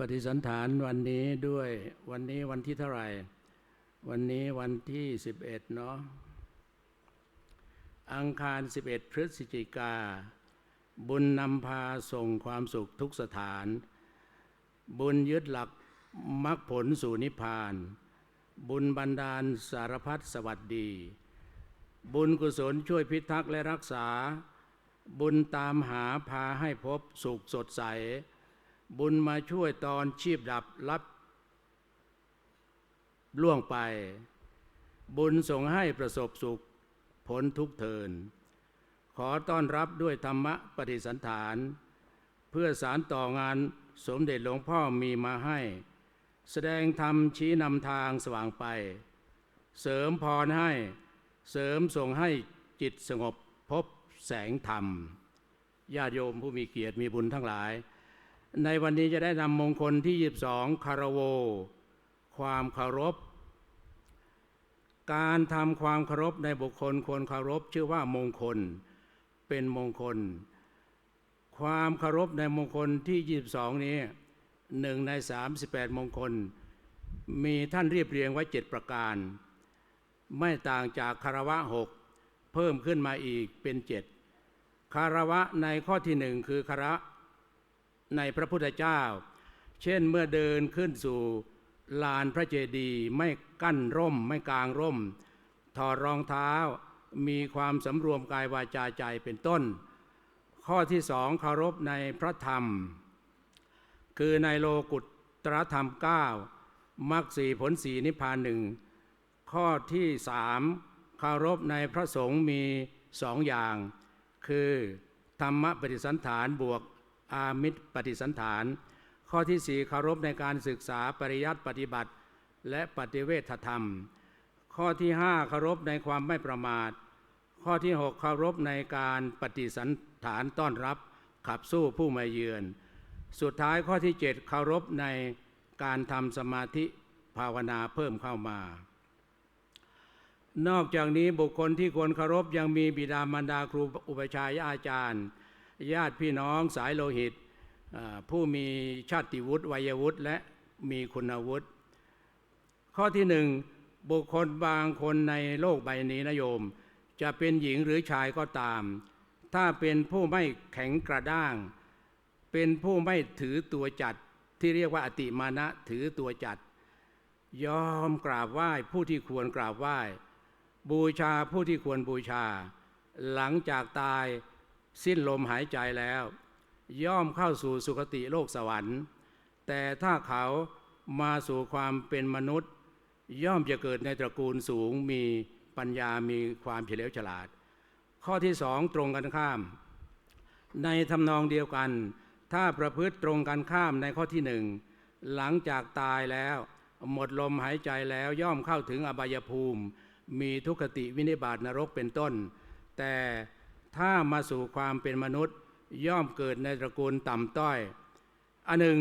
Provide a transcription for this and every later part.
ปฏิสันฐานวันนี้ด้วยวันนี้วันที่เท่าไหร่ วันนี้วันที่11เนาะอังคาร11พฤศจิกา บุญนำพาส่งความสุขทุกสถาน บุญยึดหลักมรรคผลสู่นิพพาน บุญบันดาลสารพัดสวัสดี บุญกุศลช่วยพิทักษ์และรักษา บุญตามหาพาให้พบสุขสดใส บุญมาช่วยตอนชีพดับรับล่วงไป บุญส่งให้ประสบสุขผลทุกเทิน ขอต้อนรับด้วยธรรมะปฏิสันฐาน เพื่อสารต่องานสมเด็จหลวงพ่อมีมาให้ แสดงธรรมชี้นำทางสว่างไป เสริมพรให้เสริมส่งให้จิตสงบพบแสงธรรมญาติโยมผู้มีเกียรติมีบุญทั้งหลาย ในวันนี้จะได้นำมงคลที่ 22 คารโว ความเคารพ การทำความเคารพในบุคคลควรเคารพชื่อว่ามงคล เป็นมงคล ความเคารพในมงคลที่ 22 นี้หนึ่งใน 38 มงคล มีท่านเรียบเรียงไว้7ประการ ไม่ต่างจากคารวะหกเพิ่มขึ้นมาอีกเป็นเจ็ดคารวะในข้อที่หนึ่งคือคาระ ในพระพุทธเจ้า เช่นเมื่อเดินขึ้นสู่ลานพระเจดีย์ไม่กั้นร่มไม่กลางร่ม ถอดรองเท้ามีความสำรวมกายวาจาใจเป็นต้น ข้อที่สองเคารพในพระธรรม คือในโลกุตรธรรมเก้ามรรคสีผลสีนิพพานหนึ่งข้อที่สามเคารพในพระสงฆ์มีสองอย่าง คือ ธรรมปฏิสันฐานบวก อามิตรปฏิสันฐาน ข้อที่สี่เคารพในการศึกษาปริยัติปฏิบัติ และปฏิเวทธรรม ข้อที่ห้าเคารพในความไม่ประมาท ข้อที่หกเคารพในการปฏิสันฐานต้อนรับ ขับสู้ผู้มาเยือน สุดท้ายข้อที่เจ็ดเคารพในการทำสมาธิภาวนาเพิ่มเข้ามา นอกจากนี้บุคคลที่ควรเคารพยังมีบิดามารดาครูอุปชฌายอาจารย์ ญาติพี่น้องสายโลหิต ผู้มีชาติวุฒิวัยวุฒิและมีคุณวุฒิข้อที่หนึ่งบุคคลบางคนในโลกใบนี้นะโยม จะเป็นหญิงหรือชายก็ตาม ถ้าเป็นผู้ไม่แข็งกระด้าง เป็นผู้ไม่ถือตัวจัดที่เรียกว่าอติมานะถือตัวจัด ยอมกราบไหว้ผู้ที่ควรกราบไหว้ บูชาผู้ที่ควรบูชา หลังจากตาย สิ้นลมหายใจแล้ว ย่อมเข้าสู่สุคติโลกสวรรค์ แต่ถ้าเขามาสู่ความเป็นมนุษย์ ย่อมจะเกิดในตระกูลสูงมีปัญญามีความเฉลียวฉลาด ข้อที่สองตรงกันข้าม ในทำนองเดียวกัน ถ้าประพฤติตรงกันข้ามในข้อที่หนึ่งหลังจากตายแล้ว หมดลมหายใจแล้วย่อมเข้าถึงอบายภูมิ มีทุกขติวินิบาตนรกเป็นต้น แต่ ถ้ามาสู่ความเป็นมนุษย์ ย่อมเกิดในตระกูลต่ำต้อย อันหนึ่ง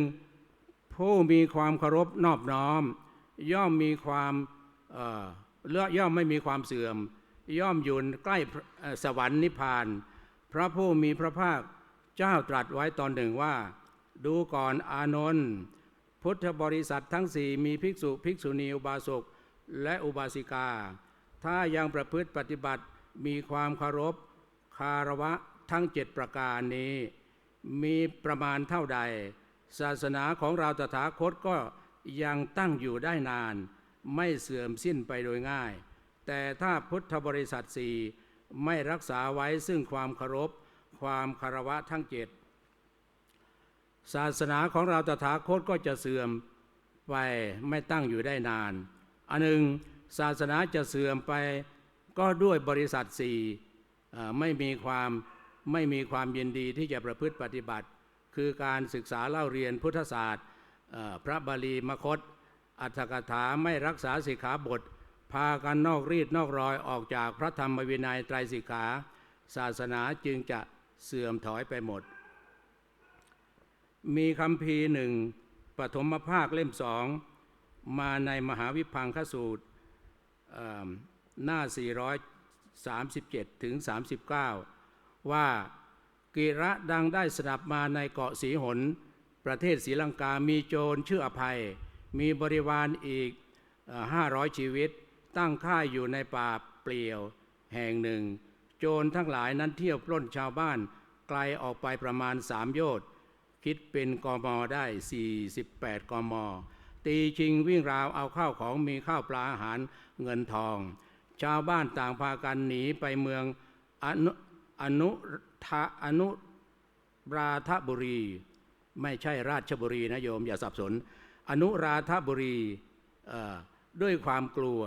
ผู้มีความเคารพนอบน้อม ย่อมมีความเอ่อเลือย่อมไม่มีความเสื่อม ย่อมอยู่ใกล้สวรรค์นิพพาน พระผู้มีพระภาคเจ้าตรัสไว้ตอนหนึ่งว่า ดูก่อนอานนท์พุทธบริษัททั้งสี่มีภิกษุภิกษุณีอุบาสกและอุบาสิกา ถ้ายังประพฤติปฏิบัติมีความเคารพ คารวะทั้งเจ็ดประการนี้ มีประมาณเท่าใด ศาสนาของเราตถาคตก็ยังตั้งอยู่ได้นาน ไม่เสื่อมสิ้นไปโดยง่าย แต่ถ้าพุทธบริษัทสี่ไม่รักษาไว้ซึ่งความเคารพ ความคารวะทั้งเจ็ดศาสนาของเราตถาคตก็จะเสื่อมไปไม่ตั้งอยู่ได้นาน อันหนึ่งศาสนาจะเสื่อมไปก็ด้วยบริษัทสี่ ไม่มีความไม่มีความยินดีที่จะประพฤติปฏิบัติ คือการศึกษาเล่าเรียนพุทธศาสตร์ พระบาลีมคต อัตถกถาไม่รักษาสิกขาบท พากันนอกรีดนอกรอยออกจากพระธรรมวินัยไตรสิกขา ศาสนาจึงจะเสื่อมถอยไปหมด มีคำพีหนึ่งปฐมภาคเล่มสองมาในมหาวิพังคสูตรหน้า 37 ถึง 39 ว่ากิระดังได้สดับมาในเกาะสีหน ประเทศศรีลังกามีโจรชื่ออภัย มีบริวารอีกห้าร้อยชีวิต ตั้งค่ายอยู่ในป่าเปลี่ยวแห่งหนึ่ง โจรทั้งหลายนั้นเที่ยวปล้นชาวบ้านไกลออกไปประมาณสามโยชน์คิดเป็นกมได้ 48 กม ตีชิงวิ่งราวเอาข้าวของมีข้าวปลาอาหารเงินทอง ชาวบ้านต่างพากันหนีไปเมืองอนุอนุทะอนุราธบุรี ไม่ใช่ราชบุรีนะโยมอย่าสับสน อนุราธบุรีด้วยความกลัว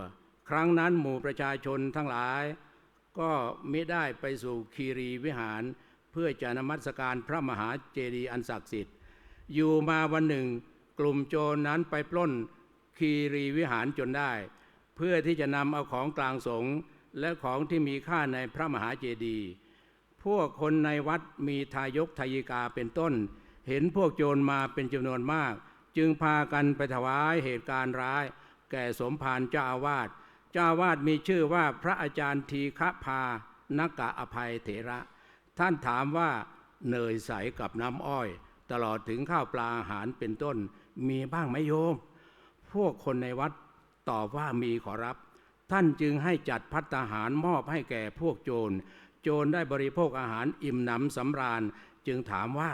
ครั้งนั้นหมู่ประชาชนทั้งหลาย ก็ไม่ได้ไปสู่คีรีวิหาร เพื่อจะนมัสการพระมหาเจดีย์อันศักดิ์สิทธิ์ อยู่มาวันหนึ่ง กลุ่มโจรนั้นไปปล้นคีรีวิหารจนได้ เพื่อที่จะนำเอาของกลางสงฆ์และของที่มีค่าในพระมหาเจดีย์พวกคนในวัดมีทายกทายิกาเป็นต้น เห็นพวกโจรมาเป็นจำนวนมาก จึงพากันไปถวายเหตุการณ์ร้าย แก่สมภารเจ้าอาวาสเจ้าอาวาสมีชื่อว่าพระอาจารย์ทีฆพานกะอภัยเถระ ท่านถามว่าเนยใสกับน้ำอ้อย ตลอดถึงข้าวปลาอาหารเป็นต้น มีบ้างไหมโยม พวกคนในวัด ตอบว่ามีขอรับ ท่านจึงให้จัดพัตตาหารมอบให้แก่พวกโจร โจรได้บริโภคอาหารอิ่มหนำสำราญ จึงถามว่า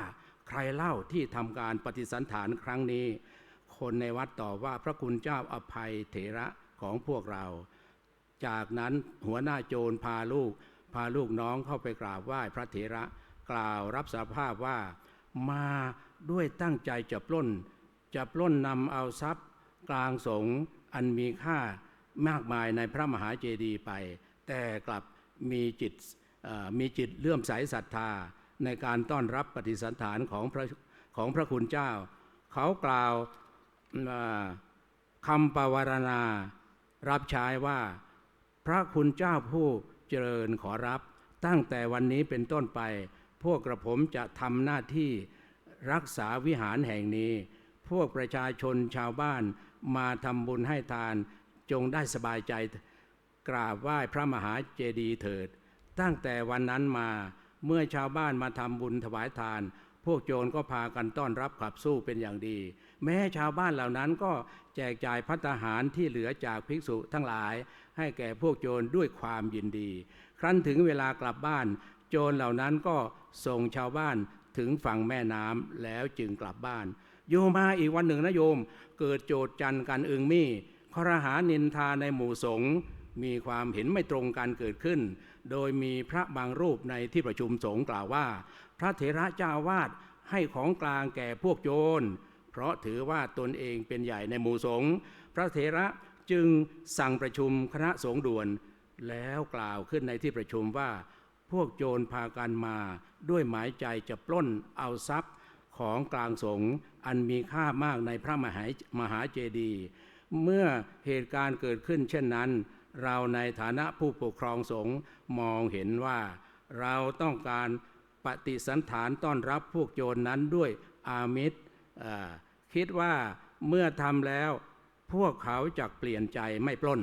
ใครเล่าที่ทำการปฏิสันฐานครั้งนี้ คนในวัดตอบว่าพระคุณเจ้าอภัยเถระของพวกเรา จากนั้นหัวหน้าโจรพาลูก พาลูกน้องเข้าไปกราบไหว้พระเถระ กล่าวรับสารภาพว่ามาด้วยตั้งใจจะปล้น จะปล้นนำเอาทรัพย์ กลางสง อันมีค่ามากมายในพระมหาเจดีย์ไป แต่กลับมีจิตมีจิตเลื่อมใสศรัทธาในการต้อนรับปฏิสันฐานของพระของพระคุณเจ้า เขากล่าวเอ่อคำปวารณา รับใช้ว่า พระคุณเจ้าผู้เจริญขอรับ ตั้งแต่วันนี้เป็นต้นไป พวกกระผมจะทำหน้าที่รักษาวิหารแห่งนี้ พวกประชาชนชาวบ้าน มาทำบุญให้ทานจงได้สบายใจกราบไหว้พระมหาเจดีย์เถิด ตั้งแต่วันนั้นมาเมื่อชาวบ้านมาทำบุญถวายทาน พวกโจรก็พากันต้อนรับขับสู้เป็นอย่างดี แม้ชาวบ้านเหล่านั้นก็แจกจ่ายพัตตาหารที่เหลือจากภิกษุทั้งหลาย ให้แก่พวกโจรด้วยความยินดี ครั้นถึงเวลากลับบ้าน โจรเหล่านั้นก็ส่งชาวบ้านถึงฝั่งแม่น้ำแล้วจึงกลับบ้าน โยมมาอีกวันหนึ่งนะโยม เกิดโจทย์จันกันอึงมี่ครหานินทาในหมู่สงฆ์มีความเห็นไม่ตรงกันเกิดขึ้น โดยมีพระบางรูปในที่ประชุมสงฆ์กล่าวว่า พระเถระเจ้าอาวาดให้ของกลางแก่พวกโจร เพราะถือว่าตนเองเป็นใหญ่ในหมู่สงฆ์พระเถระจึงสั่งประชุมคณะสงฆ์ด่วน แล้วกล่าวขึ้นในที่ประชุมว่า พวกโจรพากันมาด้วยหมายใจจะปล้นเอาทรัพย์ ของกลางสงฆ์อันมีค่ามากในพระมหามหาเจดีย์เมื่อเหตุการณ์เกิดขึ้นเช่นนั้น เราในฐานะผู้ปกครองสงฆ์มองเห็นว่า เราต้องการปฏิสันฐานต้อนรับพวกโจรนั้นด้วยอามิตรคิดว่าเมื่อทำแล้วพวกเขาจะเปลี่ยนใจไม่ปล้น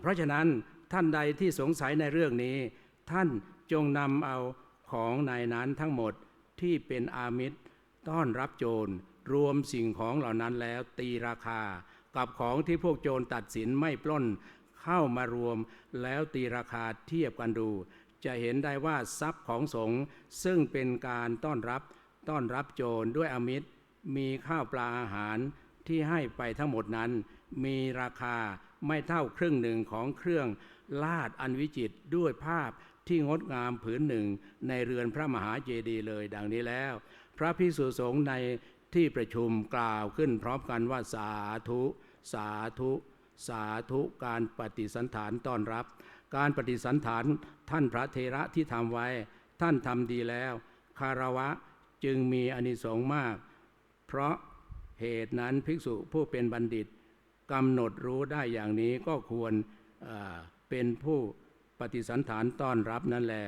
เพราะฉะนั้นท่านใดที่สงสัยในเรื่องนี้ ท่านจงนำเอาของในนั้นทั้งหมดที่เป็นอามิตร ต้อนรับโจรรวมสิ่งของเหล่านั้นแล้วตีราคา กับของที่พวกโจรตัดสินไม่ปล้นเข้ามารวมแล้วตีราคาเทียบกันดู จะเห็นได้ว่าทรัพย์ของสงฆ์ซึ่งเป็นการต้อนรับต้อนรับโจรด้วยอมิตร มีข้าวปลาอาหารที่ให้ไปทั้งหมดนั้น มีราคาไม่เท่าครึ่งหนึ่งของเครื่องลาดอันวิจิตด้วยภาพที่งดงามผืนหนึ่งในเรือนพระมหาเจดีย์เลย ดังนี้แล้ว ระพิสุสงฆ์ในที่ประชุมกล่าวขึ้นพร้อมกันว่าสาธุ สาธุ สาธุการปฏิสันฐานต้อนรับ การปฏิสันฐานท่านพระเทระที่ทำไว้ ท่านทำดีแล้ว คารวะจึงมีอนิสงส์มาก เพราะเหตุนั้นภิกษุผู้เป็นบัณฑิตกำหนดรู้ได้อย่างนี้ก็ควรเเป็นผู้ปฏิสันฐานต้อนรับนั่นแหละ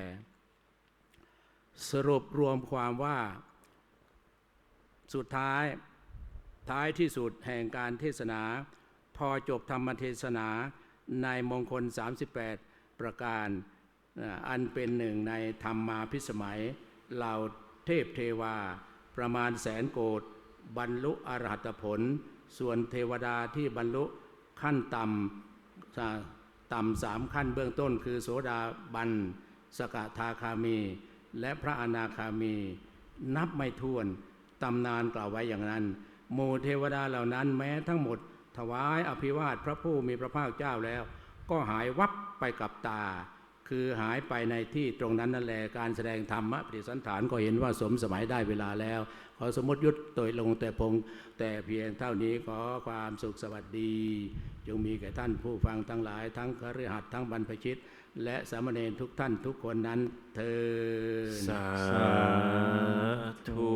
สรุปรวมความว่า สุดท้าย ท้ายที่สุดแห่งการเทศนา พอจบธรรมเทศนาในมงคล 38 ประการอันเป็นหนึ่งในธรรมมาพิสมัยเหล่าเทพเทวา ประมาณแสนโกดบรรลุอรหัตผล ส่วนเทวดาที่บรรลุขั้นต่ำต่ำสามขั้นเบื้องต้นคือโสดาบัน สกทาคามี และพระอนาคามี นับไม่ถ้วน ตำนานกล่าวไว้อย่างนั้น หมู่เทวดาเหล่านั้นแม้ทั้งหมด ถวายอภิวาทพระผู้มีพระภาคเจ้าแล้ว ก็หายวับไปกับตา คือหายไปในที่ตรงนั้นนั่นแหละการแสดงธรรมะปฏิสันฐานก็เห็นว่าสมสมัยได้เวลาแล้ว ขอสมมติยุดโดยลงแต่พง แต่เพียงเท่านี้ขอความสุขสวัสดีจงมีแก่ท่านผู้ฟังทั้งหลาย ทั้งคฤหัสถ์ทั้งบรรพชิต และสามเณรทุกท่านทุกคนนั้นเธอสาธุ